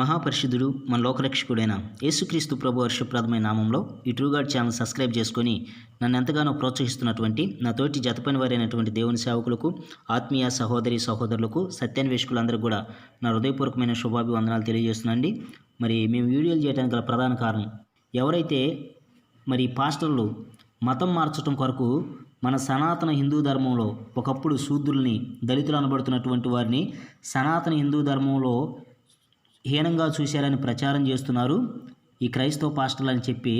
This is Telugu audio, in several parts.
మహాపరిషుధుడు మన లోకరక్షకుడైన యేసుక్రీస్తు ప్రభు వర్షప్రదమైన నామంలో ఈ ట్రూగార్డ్ ఛానల్ సబ్స్క్రైబ్ చేసుకొని నన్ను ఎంతగానో ప్రోత్సహిస్తున్నటువంటి నా తోటి జతపని వారైనటువంటి దేవుని సేవకులకు ఆత్మీయ సహోదరి సహోదరులకు సత్యాన్వేషకులందరూ కూడా నా హృదయపూర్వకమైన శుభాభివందనాలు తెలియజేస్తున్నాండి మరి మేము వీడియోలు చేయడానికి గల ప్రధాన కారణం ఎవరైతే మరి పాస్టర్లు మతం మార్చడం కొరకు మన సనాతన హిందూ ధర్మంలో ఒకప్పుడు శూద్రుల్ని దళితులు అనబడుతున్నటువంటి వారిని సనాతన హిందూ ధర్మంలో హీనంగా చూశారని ప్రచారం చేస్తున్నారు. ఈ క్రైస్తవ పాస్టర్లు అని చెప్పి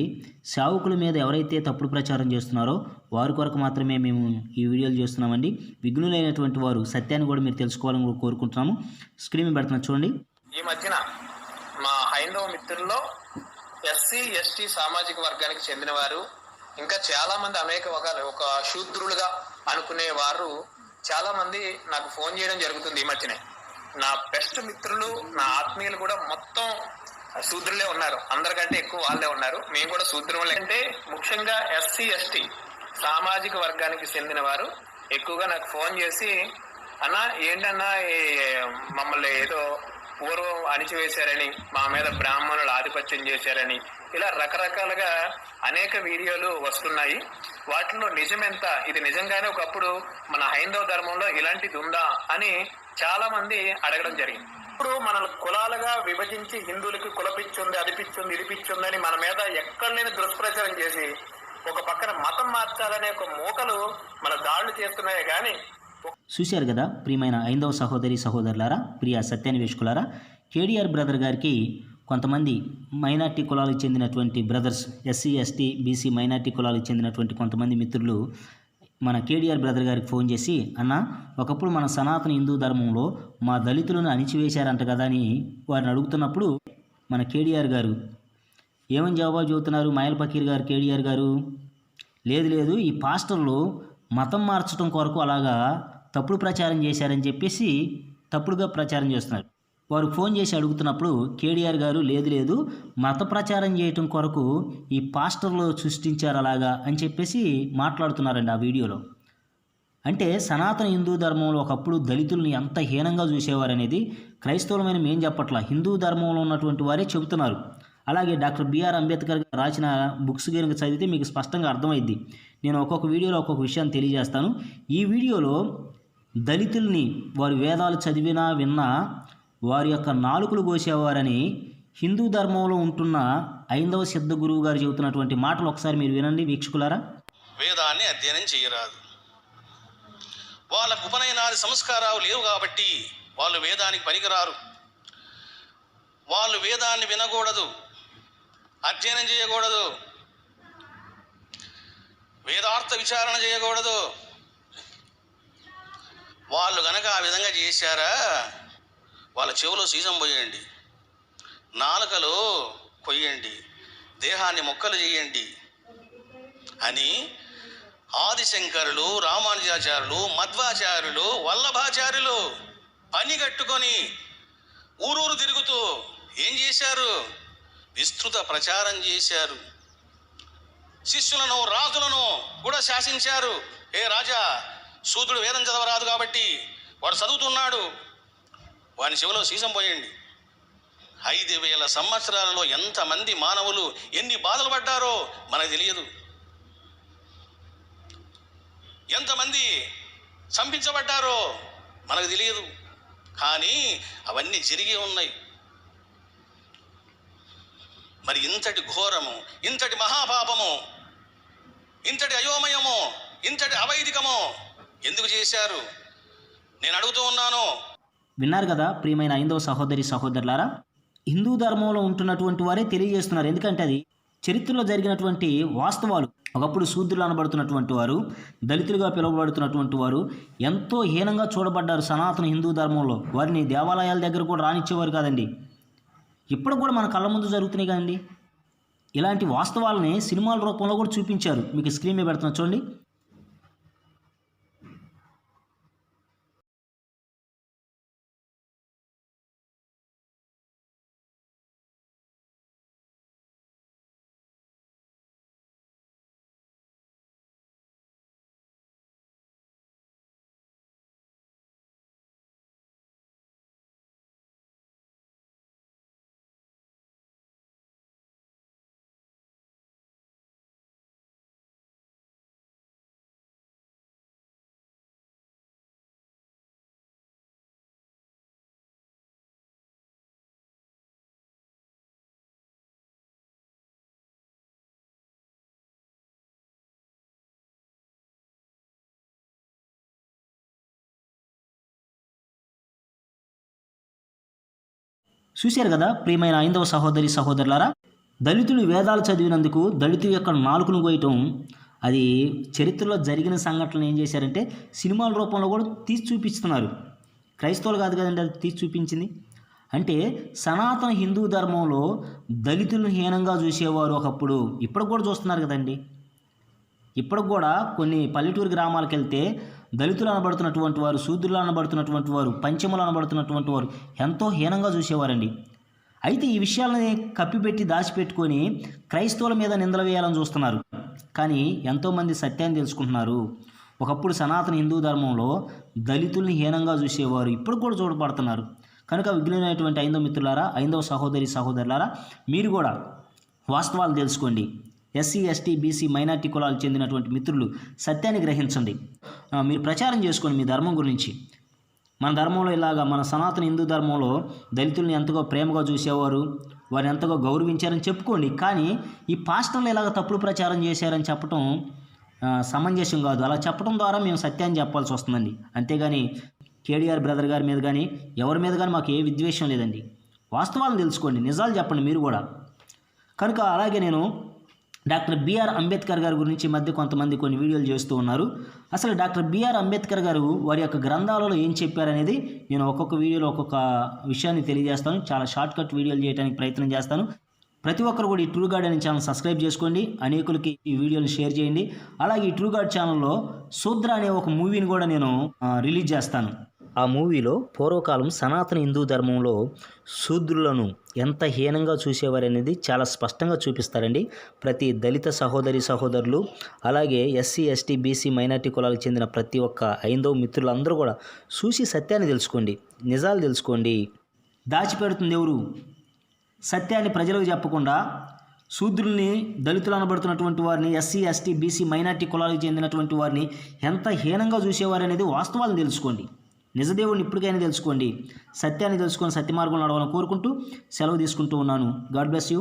సేవకుల మీద ఎవరైతే తప్పుడు ప్రచారం చేస్తున్నారో వారి కొరకు మాత్రమే మేము ఈ వీడియోలు చేస్తున్నామండి. విఘ్నులైనటువంటి వారు సత్యాన్ని కూడా మీరు తెలుసుకోవాలని కూడా కోరుకుంటున్నాము. స్క్రీన్ పెడుతున్నా చూడండి. ఈ మధ్యన మా హైందవ మిత్రుల్లో ఎస్సీ ఎస్టీ సామాజిక వర్గానికి చెందిన వారు ఇంకా చాలా మంది అనేక ఒక ఒక శూద్రులుగా అనుకునే వారు చాలా మంది నాకు ఫోన్ చేయడం జరుగుతుంది ఈ మధ్యనే. నా బెస్ట్ మిత్రులు నా ఆత్మీయులు కూడా మొత్తం శూద్రులే ఉన్నారు. అందరికంటే ఎక్కువ వాళ్ళే ఉన్నారు. మేము కూడా శూద్రులే అంటే ముఖ్యంగా ఎస్సీ ఎస్టీ సామాజిక వర్గానికి చెందిన వారు ఎక్కువగా నాకు ఫోన్ చేసి అన్న ఏంటన్నా మమ్మల్ని ఏదో పూర్వం అణిచివేశారని మా మీద బ్రాహ్మణులు ఆధిపత్యం చేశారని ఇలా రకరకాలుగా అనేక వీడియోలు వస్తున్నాయి. వాటిలో నిజమెంత ఇది నిజంగానే ఒకప్పుడు మన హైందవ ధర్మంలో ఇలాంటిది ఉందా? అని చాలా మంది అడగడం జరిగింది. ఇప్పుడు మన కులాలుగా విభజించి హిందువులకి కులపిచ్చుంది అది పిచ్చుంది ఇది పిచ్చుంది అని మన మీద ఎక్కడ లేని దుష్ప్రచారం చేసి ఒక పక్కన మతం మార్చాలనే ఒక మూకలు మన దాడులు చేస్తున్నాయే కానీ చూశారు కదా ప్రియమైన ఐదవ సహోదరి సహోదరులారా ప్రియ సత్యాన్వేషకులారా కేడిఆర్ బ్రదర్ గారికి కొంతమంది మైనార్టీ కులాలకు చెందినటువంటి brothers SC ST BC minority కులాలకు చెందినటువంటి కొంతమంది మిత్రులు మన కేడిఆర్ బ్రదర్ గారికి ఫోన్ చేసి అన్న ఒకప్పుడు మన సనాతన హిందూ ధర్మంలో మా దళితులను అణిచివేశారంట కదా అని వారిని అడుగుతున్నప్పుడు మన కేడిఆర్ గారు ఏమని జవాబు చెబుతున్నారు మాయల్ పకీర్ గారు కేడిఆర్ గారు? లేదు లేదు ఈ పాస్టర్లు మతం మార్చడం కొరకు అలాగా తప్పుడు ప్రచారం చేశారని చెప్పేసి తప్పుడుగా ప్రచారం చేస్తున్నారు. వారు ఫోన్ చేసి అడుగుతున్నప్పుడు కేడిఆర్ గారు లేదు లేదు మత ప్రచారం చేయటం కొరకు ఈ పాస్టర్లు సృష్టించారు అలాగా అని చెప్పేసి మాట్లాడుతున్నారండి ఆ వీడియోలో. అంటే సనాతన హిందూ ధర్మంలో ఒకప్పుడు దళితుల్ని ఎంత హీనంగా చూసేవారనేది క్రైస్తవులమైన మేం చెప్పట్లా. హిందూ ధర్మంలో ఉన్నటువంటి వారే చెబుతున్నారు. అలాగే డాక్టర్ బిఆర్ అంబేద్కర్ రాసిన బుక్స్ కనుక చదివితే మీకు స్పష్టంగా అర్థమైద్ది. నేను ఒక్కొక్క వీడియోలో ఒక్కొక్క విషయాన్ని తెలియజేస్తాను. ఈ వీడియోలో దళితుల్ని వారి వేదాలు చదివినా విన్నా వారి యొక్క నాలుకలు కోసేవారని హిందూ ధర్మంలో ఉంటున్న ఐందవ సిద్ధ గురువు గారు చెబుతున్నటువంటి మాటలు ఒకసారి మీరు వినండి వీక్షకులారా. వేదాన్ని అధ్యయనం చేయరాదు. వాళ్ళకు ఉపనయనాది సంస్కారాలు లేవు కాబట్టి వాళ్ళు వేదానికి పనికిరారు. వాళ్ళు వేదాన్ని వినకూడదు అధ్యయనం చేయకూడదు వేదార్థ విచారణ చేయకూడదు. వాళ్ళు కనుక ఆ విధంగా చేశారా వాళ్ళ చెవులో సీసం పోయండి. నాలుకలో కొయ్యండి. దేహాన్ని మొక్కలు చేయండి అని ఆదిశంకరులు రామానుజాచార్యులు మధ్వాచార్యులు వల్లభాచార్యులు పని కట్టుకొని ఊరూరు తిరుగుతూ ఏం చేశారు? విస్తృత ప్రచారం చేశారు. శిష్యులను రాజులను కూడా శాసించారు. ఏ రాజా సూదుడు వేదం చదవరాదు కాబట్టి వాడు చదువుతున్నాడు. వాని శివలో సీసం పోయండి. ఐదు వేల సంవత్సరాలలో ఎంతమంది మానవులు ఎన్ని బాధలు పడ్డారో మనకు తెలియదు. ఎంతమంది చంపించబడ్డారో మనకు తెలియదు. కానీ అవన్నీ జరిగి ఉన్నాయి. మరి ఇంతటి ఘోరము ఇంతటి మహాపాపము ఇంతటి అయోమయము ఇంతటి అవైదికము ఎందుకు చేశారు? నేను అడుగుతూ ఉన్నాను. విన్నారు కదా ప్రియమైన ఐందవ సహోదరి సహోదరులారా? హిందూ ధర్మంలో ఉంటున్నటువంటి వారే తెలియజేస్తున్నారు. ఎందుకంటే అది చరిత్రలో జరిగినటువంటి వాస్తవాలు. ఒకప్పుడు శూద్రులు అనబడుతున్నటువంటి వారు దళితులుగా పిలువబడుతున్నటువంటి వారు ఎంతో హీనంగా చూడబడ్డారు సనాతన హిందూ ధర్మంలో. వారిని దేవాలయాల దగ్గర కూడా రానిచ్చేవారు కాదండి. ఇప్పుడు కూడా మన కళ్ళ ముందు జరుగుతున్నాయి కదండి. ఇలాంటి వాస్తవాలని సినిమాల రూపంలో కూడా చూపించారు. మీకు స్క్రీన్ మీద పెడుతున్నా చూడండి. చూశారు కదా ప్రియమైన ఐందవ సహోదరి సహోదరులారా? దళితులు వేదాలు చదివినందుకు దళితుల యొక్క నాలుకను కోయటం అది చరిత్రలో జరిగిన సంఘటనలు ఏం చేశారంటే సినిమాల రూపంలో కూడా తీసి చూపిస్తున్నారు. క్రైస్తవులు కాదు కదండి అది తీసి చూపించింది. అంటే సనాతన హిందూ ధర్మంలో దళితులను హీనంగా చూసేవారు ఒకప్పుడు ఇప్పుడు కూడా చూస్తున్నారు కదండి. ఇప్పటికి కూడా కొన్ని పల్లెటూరు గ్రామాలకు వెళ్తే దళితులు అనబడుతున్నటువంటి వారు శూద్రులు అనబడుతున్నటువంటి వారు పంచములు అనబడుతున్నటువంటి వారు ఎంతో హీనంగా చూసేవారండి. అయితే ఈ విషయాలని కప్పిపెట్టి దాచిపెట్టుకొని క్రైస్తవుల మీద నిందలు వేయాలని చూస్తున్నారు. కానీ ఎంతోమంది సత్యాన్ని తెలుసుకుంటున్నారు. ఒకప్పుడు సనాతన హిందూ ధర్మంలో దళితుల్ని హీనంగా చూసేవారు ఇప్పుడు కూడా చూడబడుతున్నారు. కనుక విఘ్నమైనటువంటి ఐందో మిత్రులారా ఐందవ సహోదరి సహోదరులారా మీరు కూడా వాస్తవాలు తెలుసుకోండి. ఎస్సీ ఎస్టీ బీసీ మైనార్టీ కులాలకు చెందినటువంటి మిత్రులు సత్యాన్ని గ్రహించండి. మీరు ప్రచారం చేసుకోండి మీ ధర్మం గురించి. మన ధర్మంలో ఇలాగా మన సనాతన హిందూ ధర్మంలో దళితుల్ని ఎంతగా ప్రేమగా చూసేవారు వారిని ఎంతగా గౌరవించారని చెప్పుకోండి. కానీ ఈ పాస్టర్లు ఇలాగ తప్పుడు ప్రచారం చేశారని చెప్పడం సమంజసం కాదు. అలా చెప్పడం ద్వారా మేము సత్యాన్ని చెప్పాల్సి వస్తుందండి. అంతేగాని కేడీఆర్ బ్రదర్ గారి మీద కానీ ఎవరి మీద కానీ మాకు ఏ విద్వేషం లేదండి. వాస్తవాలను తెలుసుకోండి. నిజాలు చెప్పండి మీరు కూడా. కనుక అలాగే నేను డాక్టర్ బిఆర్ అంబేద్కర్ గారి గురించి మధ్య కొంతమంది కొన్ని వీడియోలు చేస్తూ ఉన్నారు. అసలు డాక్టర్ బిఆర్ అంబేద్కర్ గారు వారి యొక్క గ్రంథాలలో ఏం చెప్పారనేది నేను ఒక్కొక్క వీడియోలో ఒక్కొక్క విషయాన్ని తెలియజేస్తాను. చాలా షార్ట్ కట్ వీడియోలు చేయడానికి ప్రయత్నం చేస్తాను. ప్రతి ఒక్కరు కూడా ఈ ట్రూ గార్డ్ అనే ఛానల్ సబ్స్క్రైబ్ చేసుకోండి. అనేకులకి ఈ వీడియోని షేర్ చేయండి. అలాగే ఈ ట్రూ గార్డ్ ఛానల్లో శూద్ర అనే ఒక మూవీని కూడా నేను రిలీజ్ చేస్తాను. ఆ మూవీలో పూర్వకాలం సనాతన హిందూ ధర్మంలో శూద్రులను ఎంత హీనంగా చూసేవారనేది చాలా స్పష్టంగా చూపిస్తారండి. ప్రతి దళిత సహోదరి సహోదరులు అలాగే ఎస్సీ ఎస్టీ బీసీ మైనార్టీ కులాలకు చెందిన ప్రతి ఒక్క ఐందవ మిత్రులందరూ కూడా చూసి సత్యాన్ని తెలుసుకోండి. నిజాలు తెలుసుకోండి. దాచిపెడుతుంది ఎవరు? సత్యాన్ని ప్రజలకు చెప్పకుండా శూద్రుల్ని దళితులు అనబడుతున్నటువంటి వారిని ఎస్సీ ఎస్టీ బీసీ మైనార్టీ కులాలకు చెందినటువంటి వారిని ఎంత హీనంగా చూసేవారనేది వాస్తవాలను తెలుసుకోండి. నిజదేవుడిని ఇప్పటికైనా తెలుసుకోండి. సత్యాన్ని తెలుసుకొని సత్య మార్గంలో నడవాలని కోరుకుంటూ సెలవు తీసుకుంటూ ఉన్నాను. God bless you.